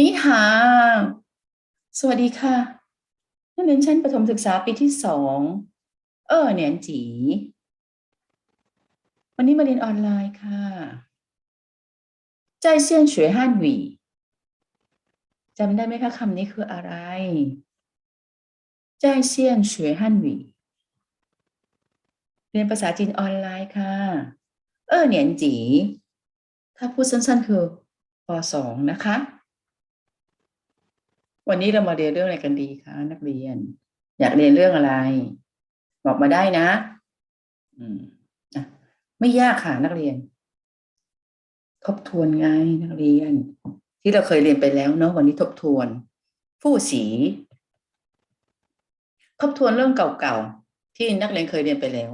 นิหา สวัสดีค่ะนั่นเรียนชั้นประถมศึกษาปีที่สอง เออเนียนจี วันนี้มาเรียนออนไลน์ค่ะใจเซียนเฉวยฮั่นหวีจำได้ไหมคะคำนี้คืออะไรใจเซียนเฉวยฮั่นหวีเรียนภาษาจีนออนไลน์ค่ะ เออเนียนจี ถ้าพูดสั้นๆคือปสองนะคะ วันนี้เรามาเรียนเรื่องอะไรกันดีคะนักเรียน อยากเรียนเรื่องอะไร บอกมาได้นะ อืมอะไม่ยากค่ะนักเรียน ทบทวนไงนักเรียน ที่เราเคยเรียนไปแล้วเนาะวันนี้ทบทวน ผู้สี ทบทวนเรื่องเก่าๆที่นักเรียนเคยเรียนไปแล้ว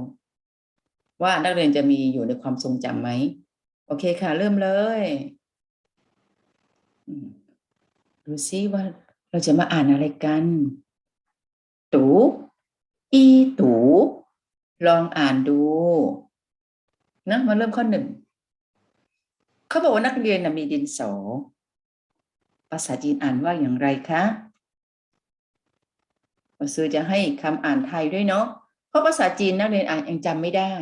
ว่านักเรียนจะมีอยู่ในความทรงจำไหมโอเคค่ะ เริ่มเลยดูซิว่า เราจะมาอ่านอะไรกัน ตูอีตูลองอ่านดูนะมาเริ่มข้อหนึ่งเขาบอกว่านักเรียนมีดินสอภาษาจีนอ่านว่าอย่างไรคะเราซื้อจะให้คำอ่านไทยด้วยเนาะเพราะภาษาจีนนักเรียนอ่านยังจำไม่ได้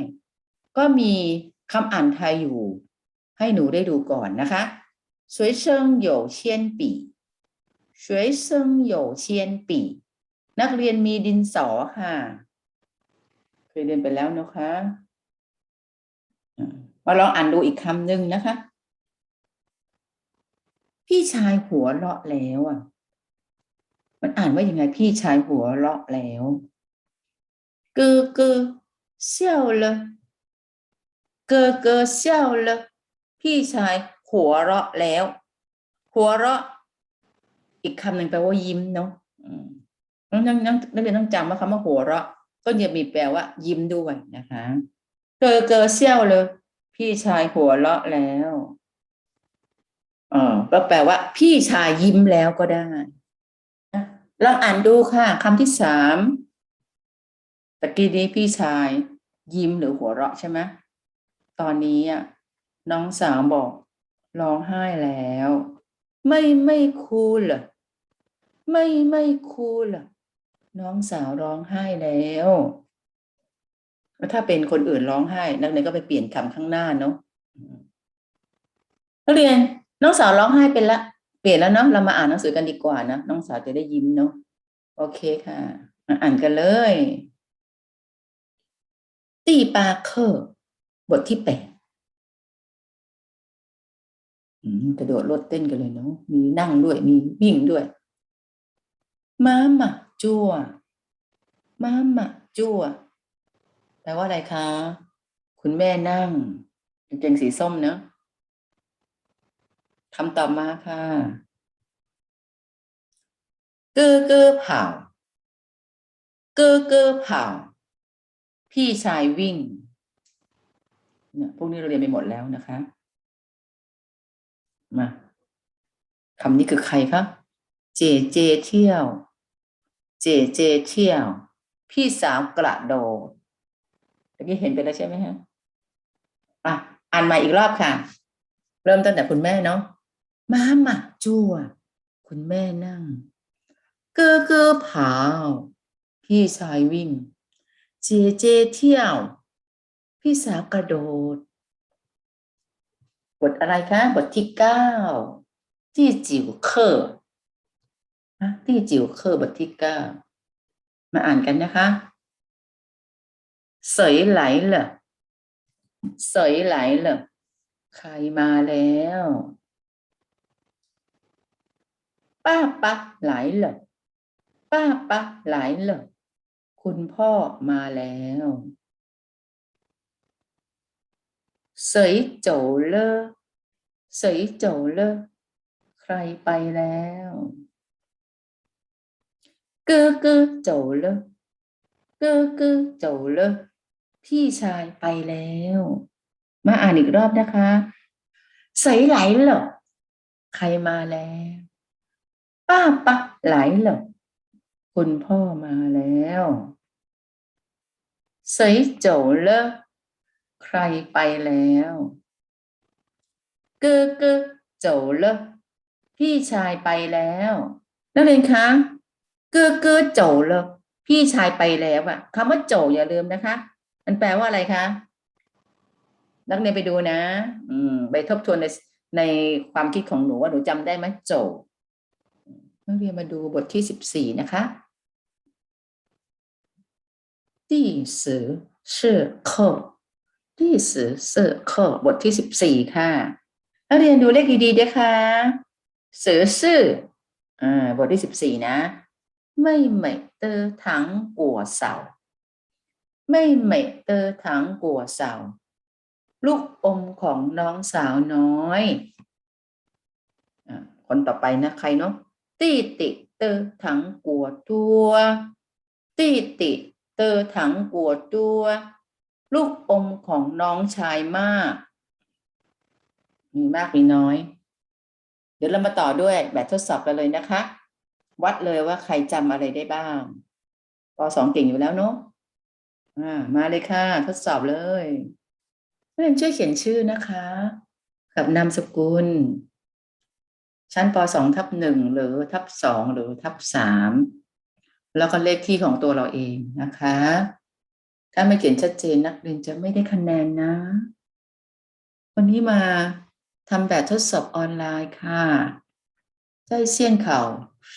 ก็มีคำอ่านไทยอยู่ ให้หนูได้ดูก่อนนะคะสวยเชิงโยเชียนปี่ 随身有铅笔นักเรียนมีดินสอค่ะ เคยเรียนไปแล้วนะคะอ่ามาลองอ่านดูอีกคำหนึ่งนะคะ พี่ชายหัวเราะแล้วอ่ะ มันอ่านว่ายังไงพี่ชายหัวเราะแล้ว哥哥笑了哥哥笑了พี่ชายหัวเราะแล้ว หัวเราะ อีกคำหนึ่งแปลว่ายิ้มเนาะนักนักนักนักเรียนต้องจำว่าคำว่าหัวเราะ ก็จะมีแปลว่า ยิ้มด้วยนะคะเกอเกอเซี่ยวเลย พี่ชายหัวเราะแล้วเออก็แปลว่า พี่ชายยิ้มแล้วก็ได้นะลองอ่านดูค่ะคำที่สามตะกี้นี้พี่ชาย ยิ้มหรือหัวเราะใช่ไหมตอนนี้อะน้องสาวบอกร้องไห้แล้ว ไม่ไม่คูลเหรอ ไม่ไม่คูลเหรอน้องสาวร้องไห้แล้วแล้วถ้าเป็นคนอื่นร้องไห้ นักเรียนก็ไปเปลี่ยนคำข้างหน้าเนาะนักเรียนน้องสาวร้องไห้เป็นละ เปลี่ยนแล้วเนาะเรามาอ่านหนังสือกันดีกว่านะน้องสาวจะได้ยิ้มเนาะโอเคค่ะมาอ่านกันเลยตีปาเคอร์บทที่แปดกระโดดโลดเต้นกันเลยเนาะมีนั่งด้วยมีวิ่งด้วย มาหมาจั่วมาหมาจั่วแปลว่าอะไรคะ คุณแม่นั่งกางเกงสีส้มเนาะคำตอบมาค่ะเกอเกอเผาเกอเกอเผาพี่ชายวิ่งเนี่ยพวกนี้เราเรียนไปหมดแล้วนะคะ มาคำนี้คือใครครับเจเจเที่ยว เจเจเที่ยว พี่สาวกระโดดเมื่อกี้เห็นไปแล้วใช่ไหมฮะอะอ่านม่อีกรอบค่ะ เริ่มตั้งแต่คุณแม่เนาะมาหมาจั่วคุณแม่นั่ง เกอเกอเผาพี่ชายวิ่ง เจเจเที่ยว พี่สาวกระโดด บทอะไรคะ บทที่เก้าที่จิ๋วเคอร์ นะที่จิ๋วเคอร์บทที่เก้ามาอ่านกันนะคะเสยไหลเหรอเสยไหลเหรอใครมาแล้ว ป้าปะไหลเหรอป้าปะไหลเหรอคุณพ่อมาแล้วเสยโจเลอเสยโจเลอใครไปแล้ว เกอเกอโจเลอเกอเกอโจเลอพี่ชายไปแล้ว มาอ่านอีกรอบนะคะเสไหลเหรอใครมาแล้ว ป้าปะไหลเหรอคุณพ่อมาแล้วเสยโจเลอใครไปแล้วเกอเกอโจเลอพี่ชายไปแล้ว นักเรียนคะ กื้เกื้อโจเลยพี่ชายไปแล้วอะคำว่าโจอย่าลืมนะคะ มันแปลว่าอะไรคะนักเรียนไปดูนะ อืม ไปทบทวนในในความคิดของหนูว่าหนูจำได้ไหมโจนักเรียนมาดูบทที่สิบสี่นะคะที่สือเชื่อข้อที่สือเสือข้อบทที่สิบสี่ค่ะนักเรียนดูเลขดีๆด้วยค่ะสือซื่ออ่าบทที่สิบสี่นะ 妹妹的糖果少妹妹的糖果少ลูกอมของน้องสาวน้อยอ่าคนต่อไปนะใครเนาะตี้ติเตอถังกัวตัวตี้ติเตอถังกัวตัว ลูกอมของน้องชายมาก มีมากมีน้อย เดี๋ยวเรามาต่อด้วยแบบทดสอบกันเลยนะคะ วัดเลยว่าใครจำอะไรได้บ้างปสองเก่งอยู่แล้วเนาะมาเลยค่ะ ทดสอบเลยเพื่อนช่วยเขียนชื่อนะคะ กับนามสกุล ชั้นปสองทับหนึ่งหรือทับสองหรือทับสามแล้วก็เลขที่ของตัวเราเองนะคะ ถ้าไม่เขียนชัดเจนนักเรียนจะไม่ได้คะแนนนะ วันนี้มาทำแบบทดสอบออนไลน์ค่ะใจเสี้ยนเข่า 试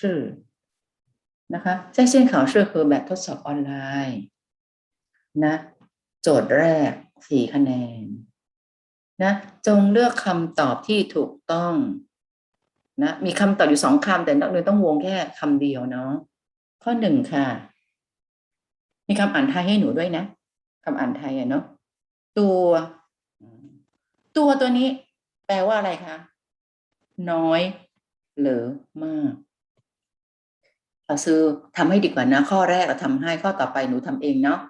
นะคะ在线考试คือแบบทดสอบออนไลน์นะ โจทย์แรกสี่คะแนนนะ จงเลือกคำตอบที่ถูกต้อง นะ มีคำตอบอยู่สองคำแต่นักเรียนต้องวงแค่คำเดียวเนาะข้อหนึ่งค่ะ มีคำอ่านไทยให้หนูด้วยนะคำอ่านไทยอะเนาะตัว ตัวตัวนี้ แปลว่าอะไรคะ น้อยหรือมาก เราซื้อทำให้ดีกว่านะ ข้อแรกเราทำให้ข้อต่อไปหนูทำเองเนาะ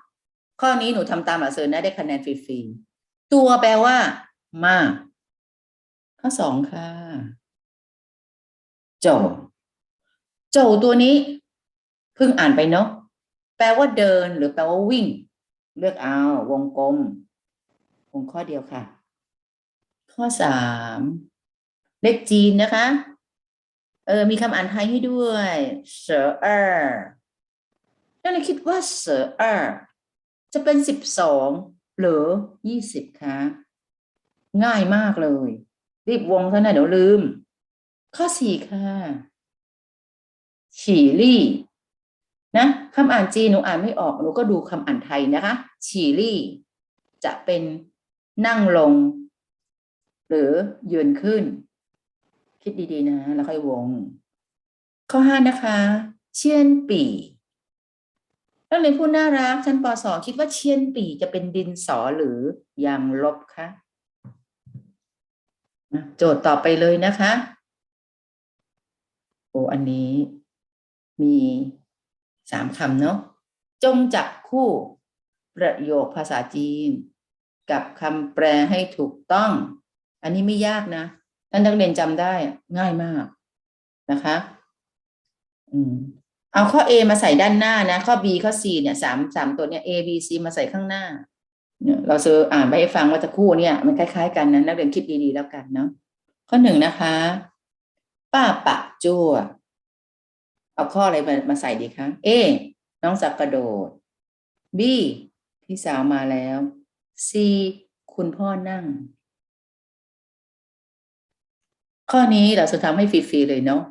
ข้อนี้หนูทำตามหลักสูตรนะได้คะแนนฟรีๆตัวแปลว่า มาก ข้อสองค่ะโจโจตัวนี้เพิ่งอ่านไปเนาะแปลว่าเดินหรือแปลว่าวิ่ง เลือกเอา วงกลม วงข้อเดียวค่ะ ข้อสามเลขจีนนะคะ เออ มีคำอ่านไทยให้ด้วยเสอเออนั่นเลยคิดว่าเสอเออจะเป็นสิบสองหรือยี่สิบคะง่ายมากเลย รีบวงซะนะเดี๋ยวลืม ข้อสี่ค่ะฉี่ลี่นะคำอ่านจีนหนูอ่านไม่ออกหนูก็ดูคำอ่านไทยนะคะฉี่ลี่ จะเป็นนั่งลง หรือยืนขึ้น คิดดีๆนะ แล้วค่อยวง ข้อห้านะคะ เชียนปีนักเรียนผู้น่ารักชั้นปสองคิดว่าเชียนปีจะเป็นดินสอหรือยางลบคะโจทย์ต่อไปเลยนะคะ โอ้อันนี้มีสามคำเนาะจงจับคู่ประโยคภาษาจีน กับคำแปลให้ถูกต้อง อันนี้ไม่ยากนะ ท่านนักเรียนจำได้ง่ายมากนะคะ อืมเอาข้อ A มาใส่ด้านหน้านะ ข้อ B ข้อ C เนี่ยสามสามตัวเนี้ย A B C มาใส่ข้างหน้าเนี่ยเราซื้ออ่านไปให้ฟังว่าจะคู่เนี่ย มันคล้าย ๆ กันนะนักเรียนคิดดีๆแล้วกันเนาะข้อหนึ่งนะคะ ป้าปะจั่วเอาข้ออะไรมามาใส่ดีคะ A น้องสักกระโดด B พี่สาวมาแล้ว C คุณพ่อนั่ง ข้อนี้เราจะทำให้ฟรีๆเลยเนาะ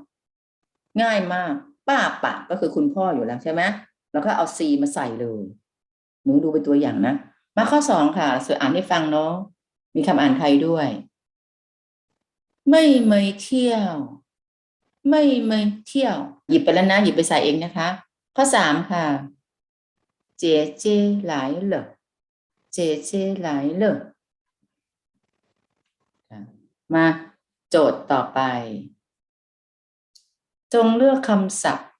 ง่ายมาก ป้าปะก็คือคุณพ่ออยู่แล้วใช่ไหมแล้วก็เอา C มาใส่เลยหนูดูเป็นตัวอย่างนะมาข้อสองค่ะสื่ออ่านให้ฟังเนาะมีคำอ่านไทยด้วย ไม่เมยเที่ยว ไม่เมยเที่ยว หยิบไปแล้วนะ หยิบไปใส่เองนะคะ ข้อสามค่ะ เจเจหลายเหรอเจเจหลายเหรอค่ะมา โจทย์ต่อไป จงเลือกคำศัพท์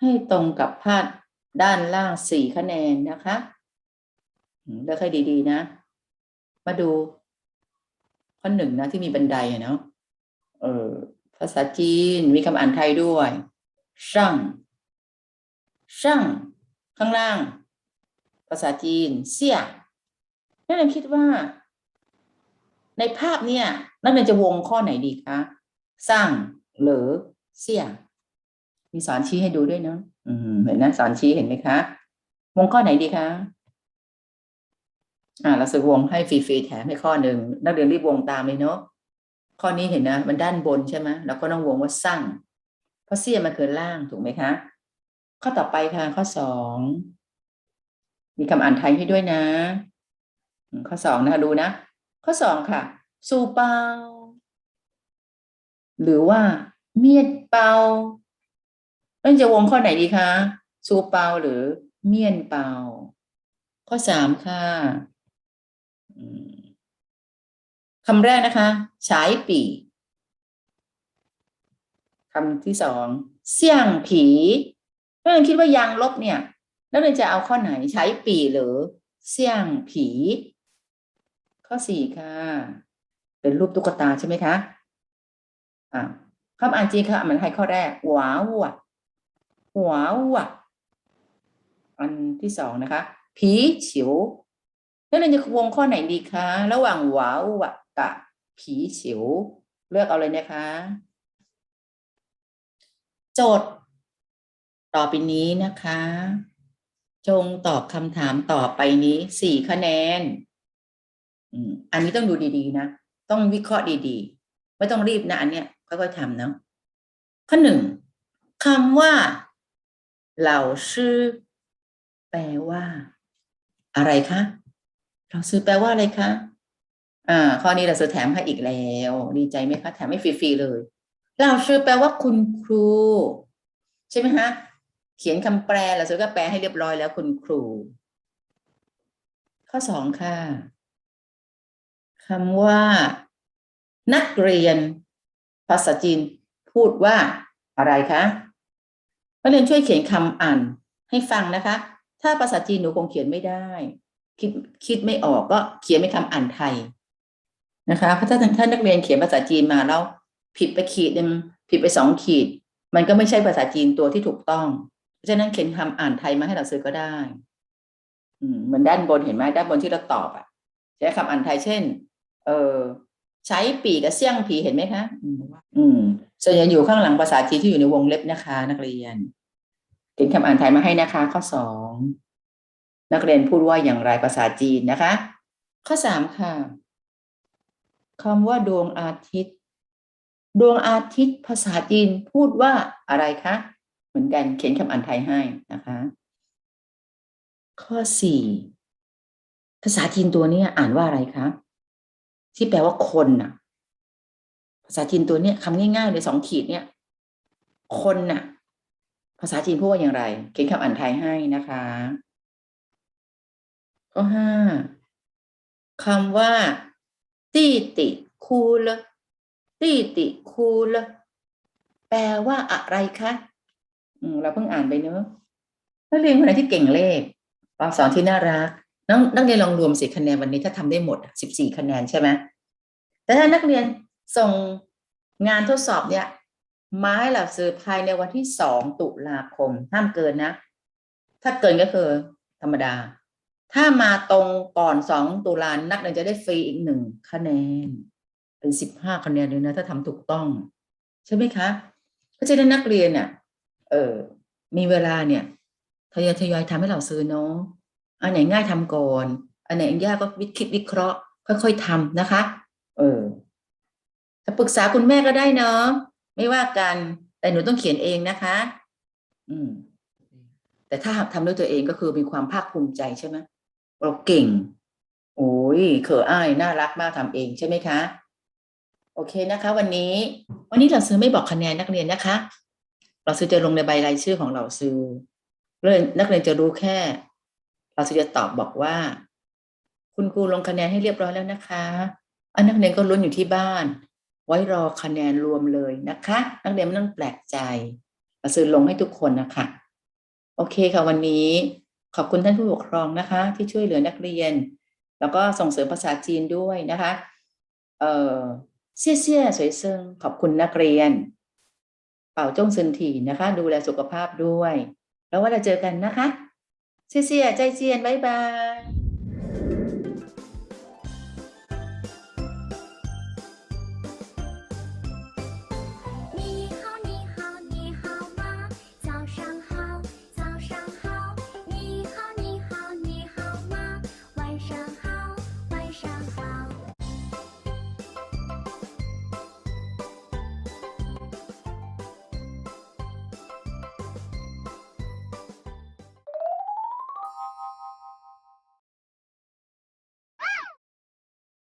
ให้ตรงกับภาพด้านล่างสี่คะแนนนะคะเลือกให้ดีๆนะ มาดู ข้อหนึ่งนะที่มีบันไดอะเนาะเออภาษาจีนมีคำอ่านไทยด้วย ช่าง ช่าง ข้างล่าง ภาษาจีน เสี่ยนักเรียนคิดว่า ในภาพเนี่ยนักเรียนจะวงข้อไหนดีคะสร้างหรือเสี่ยมีสอนชี้ให้ดูด้วยเนาะอืมเห็นนะสอนชี้เห็นไหมคะ วงข้อไหนดีคะอ่าเราซื้อวงให้ฟรีๆแถมให้ข้อหนึ่งนักเรียนรีบวงตามเลยเนาะข้อนี้เห็นนะ มันด้านบนใช่ไหมแล้วก็ต้องวงว่าสร้างเพราะเสี้ยมันคือล่างถูกไหมคะ ข้อต่อไปค่ะข้อสองมีคำอ่านไทยให้ด้วยนะ ข้อสองนะคะดูนะ ข้อสองค่ะซูเปา หรือว่า เมียดเปาเราจะวงข้อไหนดีคะซูเปาหรือเมียนเปา ข้อสามค่ะคำแรกนะคะฉายปีคำที่สองเสี่ยงผีนักเรียนคิดว่ายางลบเนี่ยนักเรียนจะเอาข้อไหนใช้ปีหรือ เสี่ยงผี ข้อสี่ค่ะ เป็นรูปตุ๊กตาใช่ไหมคะอ่าคำอ่านจริงค่ะมันให้ข้อแรกหวาวะหวาวะอันที่สองนะคะผีเฉียวแล้วเราจะวงข้อไหนดีคะระหว่างหวาวะกับผีเฉียวเลือกเอาเลยนะคะ โจทย์ ต่อไปนี้นะคะ จงตอบคำถามต่อไปนี้สี่คะแนน อันนี้ต้องดูดีๆนะ ต้องวิเคราะห์ดีๆ ไม่ต้องรีบนะอันเนี้ยค่อยๆทำเนาะข้อหนึ่งคำว่าเหล่าชื่อแปลว่า อะไรคะเราซื้อแปลว่าอะไรคะ อ่า ข้อนี้เราซื้อแถมให้อีกแล้ว ดีใจไหมคะ แถมให้ฟรีๆเลย เราซื้อแปลว่าคุณครู ใช่ไหมฮะเขียนคำแปลเราซื้อก็แปลให้เรียบร้อยแล้วคุณครู ข้อสองค่ะ คำว่า นักเรียน ภาษาจีนพูดว่าอะไรคะนักเรียนช่วยเขียนคำอ่านให้ฟังนะคะ ถ้าภาษาจีนหนูคงเขียนไม่ได้ คิดคิดไม่ออกก็เขียนเป็นคำอ่านไทยนะคะเพราะถ้าท่านนักเรียนเขียนภาษาจีนมาแล้วผิดไปขีดนึงผิดไปสองขีด มันก็ไม่ใช่ภาษาจีนตัวที่ถูกต้อง เพราะฉะนั้นเขียนคำอ่านไทยมาให้เราซื้อก็ได้ อืมเหมือนด้านบนเห็นไหมด้านบนที่เราตอบอะ ใช้คำอ่านไทยเช่น เออใช้ปีกับเสี่ยงผีเห็นไหมคะอืมอืมส่วนใหญ่อยู่ข้างหลังภาษาจีนที่อยู่ในวงเล็บนะคะ นักเรียนเขียนคำอ่านไทยมาให้นะคะ ข้อสองนักเรียนพูดว่าอย่างไรภาษาจีนนะคะ ข้อสามค่ะคำว่าดวงอาทิตย์ ดวงอาทิตย์ภาษาจีนพูดว่าอะไรคะเหมือนกันเขียนคำอ่านไทยให้นะคะ ข้อสี่ภาษาจีนตัวเนี้ยอ่านว่าอะไรคะ ที่แปลว่าคนน่ะ ภาษาจีนตัวเนี้ยคำง่ายๆเลยสองขีดเนี่ย คนน่ะ ภาษาจีนพูดว่าอย่างไร เขียนคำอ่านไทยให้นะคะข้อห้าคำว่าตีติคูลตีติคูลแปลว่าอะไรคะอืมเราเพิ่งอ่านไปเนอะนักเรียนคนไหนที่เก่งเลขตอนสอนที่น่ารัก น้องนักเรียนลองรวมสิคะแนนวันนี้ถ้าทำได้หมดสิบสี่คะแนนใช่ไหมแต่ถ้านักเรียนส่งงานทดสอบเนี่ยมาให้เราซื้อภายในวันที่สองตุลาคมห้ามเกินนะ ถ้าเกินก็คือธรรมดา ถ้ามาตรงก่อนสองตุลานักเรียนจะได้ฟรีอีกหนึ่งคะแนน เป็นสิบห้าคะแนนเลยนะ ถ้าทำถูกต้อง ใช่ไหมคะเพราะฉะนั้นนักเรียนเนี่ยเออมีเวลาเนี่ยทยอยทยอยทำให้เราซื้อเนาะ อันไหนง่ายทำก่อน อันไหนยากก็วิคิดวิเคราะห์ ค่อย ๆทำนะคะ เออจะปรึกษาคุณแม่ก็ได้เนาะไม่ว่ากันแต่หนูต้องเขียนเองนะคะ อืม แต่ถ้าทำด้วยตัวเองก็คือมีความภาคภูมิใจใช่ไหมเราเก่งโอ้ยเขออ้ายน่ารักมากทำเองใช่ไหมคะ โอเคนะคะ วันนี้ วันนี้เราซื้อไม่บอกคะแนนนักเรียนนะคะ เราซื้อจะลงในใบรายชื่อของเราซื้อเรียนนักเรียนจะรู้แค่ เราซื้อจะตอบบอกว่า คุณครูลงคะแนนให้เรียบร้อยแล้วนะคะ อันนักเรียนก็ลุ้นอยู่ที่บ้าน ไว้รอคะแนนรวมเลยนะคะ นักเรียนไม่ต้องแปลกใจเราซื้อลงให้ทุกคนนะคะ โอเคค่ะวันนี้ ขอบคุณท่านผู้ปกครองนะคะ ที่ช่วยเหลือนักเรียน แล้วก็ส่งเสริมภาษาจีนด้วยนะคะ เออเซี่ยเซี่ยสวยเซิงขอบคุณนักเรียน เป่าจ้งซึนถีนะคะ ดูแลสุขภาพด้วย แล้วว่าเราเจอกันนะคะ เซี่ยเซี่ย